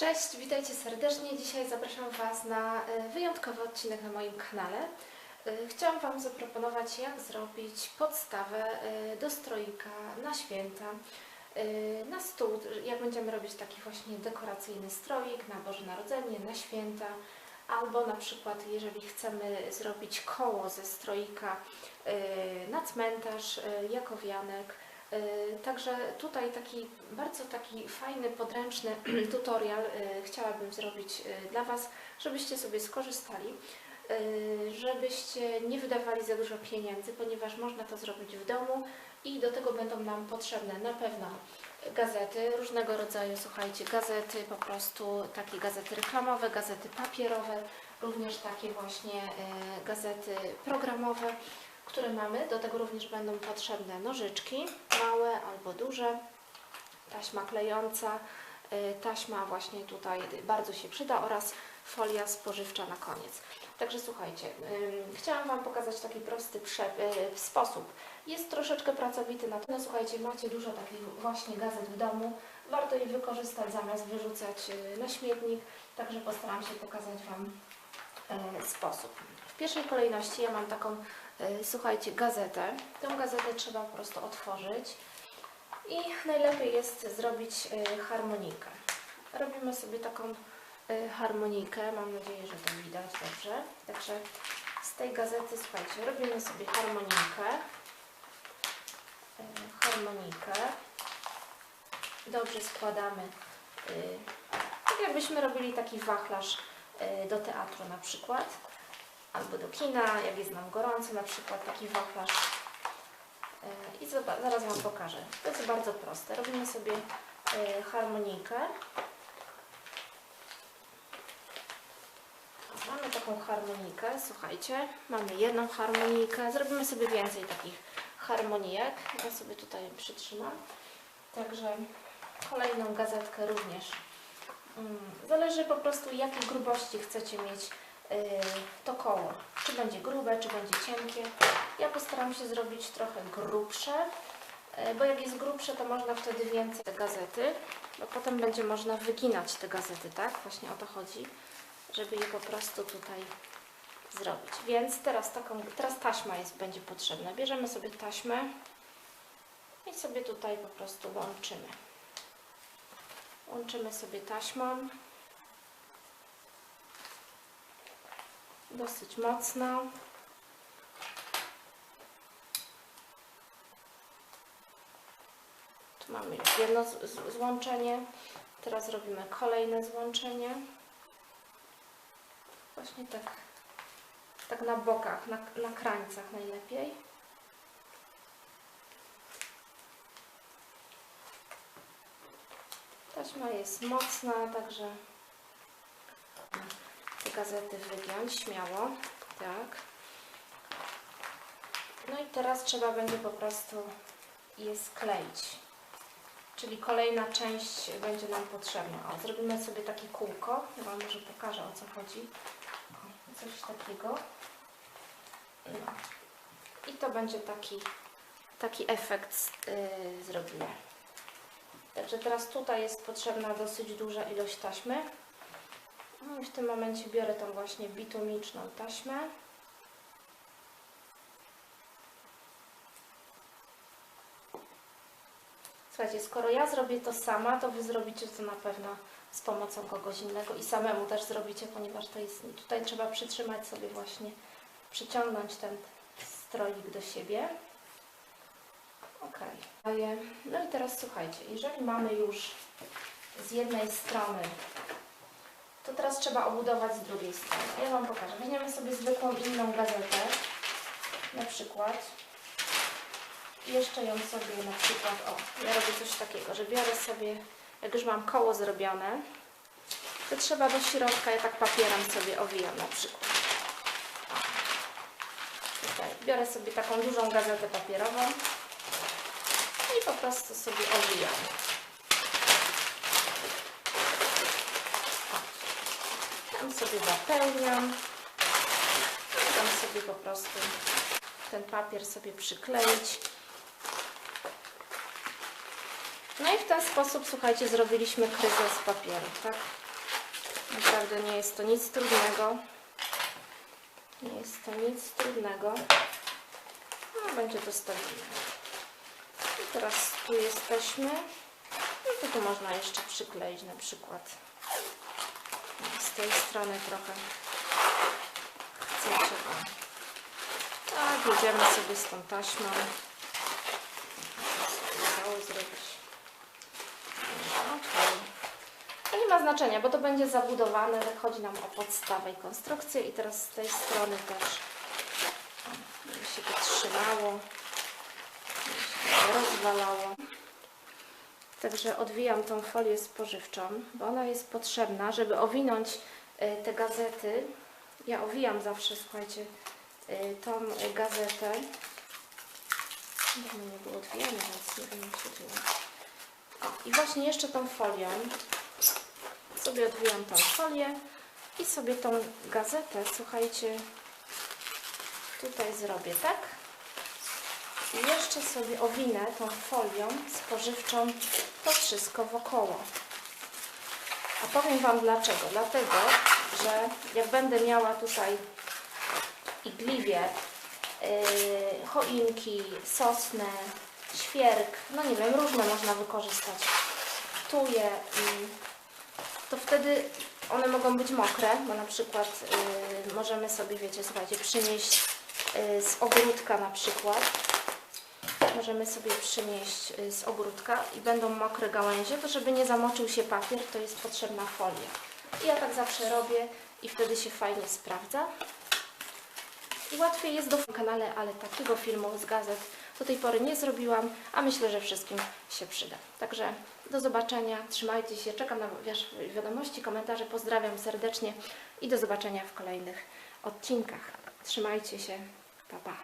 Cześć, witajcie serdecznie. Dzisiaj zapraszam Was na e, wyjątkowy odcinek na moim kanale. E, Chciałam Wam zaproponować, jak zrobić podstawę e, do stroika na święta, na stół, jak będziemy robić taki właśnie dekoracyjny stroik na Boże Narodzenie, na święta, albo na przykład jeżeli chcemy zrobić koło ze stroika na cmentarz, jako wianek, Także tutaj taki bardzo taki fajny, podręczny tutorial y, chciałabym zrobić y, dla Was, żebyście sobie skorzystali, y, żebyście nie wydawali za dużo pieniędzy, ponieważ można to zrobić w domu i do tego będą nam potrzebne na pewno gazety różnego rodzaju, słuchajcie, gazety po prostu, takie gazety reklamowe, gazety papierowe, również takie właśnie y, gazety programowe które mamy. Do tego również będą potrzebne nożyczki, małe albo duże, taśma klejąca, y, taśma właśnie tutaj bardzo się przyda oraz folia spożywcza na koniec. Także słuchajcie, chciałam Wam pokazać taki prosty y, sposób. Jest troszeczkę pracowity, natomiast słuchajcie, macie dużo takich właśnie gazet w domu, warto je wykorzystać zamiast wyrzucać y, na śmietnik, także postaram się pokazać Wam sposób. W pierwszej kolejności ja mam taką Y, słuchajcie, gazetę. Tę gazetę trzeba po prostu otworzyć i najlepiej jest zrobić y, harmonikę. Robimy sobie taką harmonikę, mam nadzieję, że to widać dobrze. Także z tej gazety, słuchajcie, robimy sobie harmonikę. Harmonikę. Dobrze składamy, tak jakbyśmy robili taki wachlarz do teatru na przykład albo do kina, jak jest nam gorąco, na przykład taki wachlarz. Yy, I zaraz Wam pokażę. To jest bardzo proste. Robimy sobie yy, harmonikę. Mamy taką harmonikę, słuchajcie, mamy jedną harmonikę, zrobimy sobie więcej takich harmonijek. Ja sobie tutaj przytrzymam. Także kolejną gazetkę również. Mm, Zależy po prostu jakiej grubości chcecie mieć yy, to koło. Czy będzie grube, czy będzie cienkie. Ja postaram się zrobić trochę grubsze, yy, bo jak jest grubsze, to można wtedy więcej te gazety, bo potem będzie można wyginać te gazety, tak? Właśnie o to chodzi, żeby je po prostu tutaj zrobić. Więc teraz taką, teraz taśma jest, będzie potrzebna. Bierzemy sobie taśmę i sobie tutaj po prostu łączymy. Łączymy sobie taśmą. dosyć mocno. Tu mamy już jedno złączenie. Teraz robimy kolejne złączenie. Właśnie tak, tak na bokach, na, na krańcach najlepiej. Taśma jest mocna, także te gazety wygiąć śmiało, tak. No i teraz trzeba będzie po prostu je skleić. Czyli kolejna część będzie nam potrzebna. O, zrobimy sobie takie kółko. Ja Wam może pokażę o co chodzi. Coś takiego. No. I to będzie taki, taki efekt yy, zrobimy. Także teraz tutaj jest potrzebna dosyć duża ilość taśmy. No i w tym momencie biorę tą właśnie bitumiczną taśmę. Słuchajcie, skoro ja zrobię to sama, to Wy zrobicie to na pewno z pomocą kogoś innego i samemu też zrobicie, ponieważ to jest, tutaj trzeba przytrzymać sobie właśnie, przyciągnąć ten stroik do siebie. No i teraz słuchajcie, jeżeli mamy już z jednej strony to teraz trzeba obudować z drugiej strony. Ja Wam pokażę. Weźmiemy sobie zwykłą inną gazetę, na przykład. Jeszcze ją sobie na przykład, o, ja robię coś takiego, że biorę sobie, jak już mam koło zrobione, to trzeba do środka, ja tak papierem sobie owijam na przykład. Tutaj biorę sobie taką dużą gazetę papierową i po prostu sobie owijam. Tam sobie zapełniam. Tam sobie po prostu ten papier sobie przykleić. No i w ten sposób, słuchajcie, zrobiliśmy kryzę z papieru, tak? Naprawdę nie jest to nic trudnego. Nie jest to nic trudnego. No, będzie to stabilne. I teraz tu jesteśmy. No to tu można jeszcze przykleić na przykład z tej strony trochę chcecie. Tak, jedziemy sobie z tą taśmą. Udało zrobić. Okej. To nie ma znaczenia, bo to będzie zabudowane. Chodzi nam o podstawę i konstrukcję. I teraz z tej strony też o, się to trzymało, rozwalało. Także odwijam tą folię spożywczą, bo ona jest potrzebna, żeby owinąć y, te gazety. Ja owijam zawsze, słuchajcie, y, tą gazetę. Nie było odwijane, więc nie wiem dzieje. I właśnie jeszcze tą folią sobie odwijam tą folię i sobie tą gazetę, słuchajcie, tutaj zrobię tak. Jeszcze sobie owinę tą folią spożywczą to wszystko wokoło. A powiem Wam dlaczego. Dlatego, że jak będę miała tutaj igliwie, yy, choinki, sosnę, świerk, no nie wiem, różne można wykorzystać, tuje, yy, to wtedy one mogą być mokre, bo na przykład yy, możemy sobie, wiecie, słuchajcie, przynieść yy, z ogródka na przykład możemy sobie przynieść y, z ogródka i będą mokre gałęzie, to żeby nie zamoczył się papier, to jest potrzebna folia. I ja tak zawsze robię i wtedy się fajnie sprawdza. I łatwiej jest do kanale, ale takiego filmu z gazet do tej pory nie zrobiłam, a myślę, że wszystkim się przyda. Także do zobaczenia, trzymajcie się, czekam na wiadomości, komentarze, pozdrawiam serdecznie i do zobaczenia w kolejnych odcinkach. Trzymajcie się, pa pa.